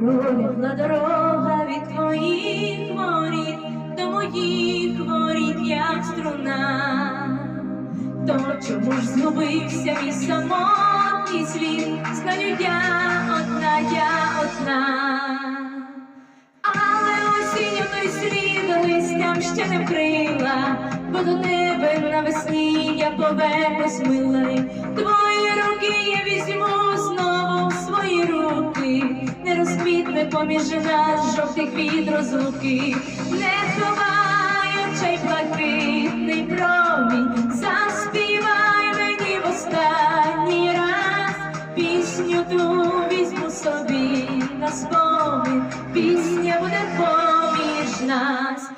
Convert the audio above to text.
Пролягла дорога від твоїх воріт до моїх воріт, як струна. То чому ж згубився мій самотній слід? Знаю я одна, я одна. Але осінню той слід листям ще не вкрила, бо до тебе навесні я повернусь милий. Твої розквітне поміж нас жовтих від розлуки, не ховай очей блакитний промінь, заспівай мені в останній раз пісню ту візьму собі на спомин, пісня буде поміж нас.